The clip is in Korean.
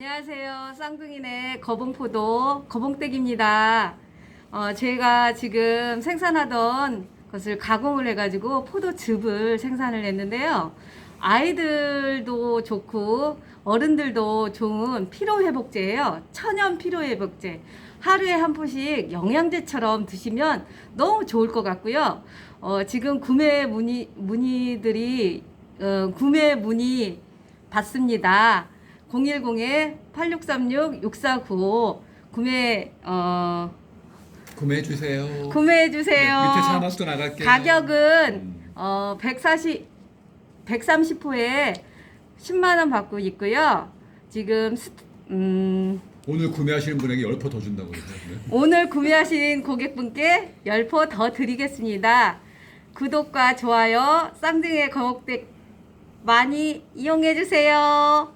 안녕하세요. 쌍둥이네 거봉포도 거봉댁입니다. 어, 제가 지금 생산하던 것을 가공을 해가지고 포도즙을 생산을 했는데요. 아이들도 좋고 어른들도 좋은 피로회복제예요. 천연 피로회복제. 하루에 한 포씩 영양제처럼 드시면 너무 좋을 것 같고요. 어, 지금 구매 문의, 문의들이, 어, 구매 문의 받습니다. 010-8636-6495 구매 어 구매해 주세요. 구매해 주세요. 네, 밑에 자막 또 나갈게요. 가격은 음. 어 140, 130호에 10만 원 받고 있고요. 지금 스- 음, 오늘 구매하시는 분에게 10%더 준다고 그러죠. 네. 오늘 구매하신 고객분께 10포 더 드리겠습니다. 구독과 좋아요, 쌍둥이의 거목댁 많이 이용해 주세요.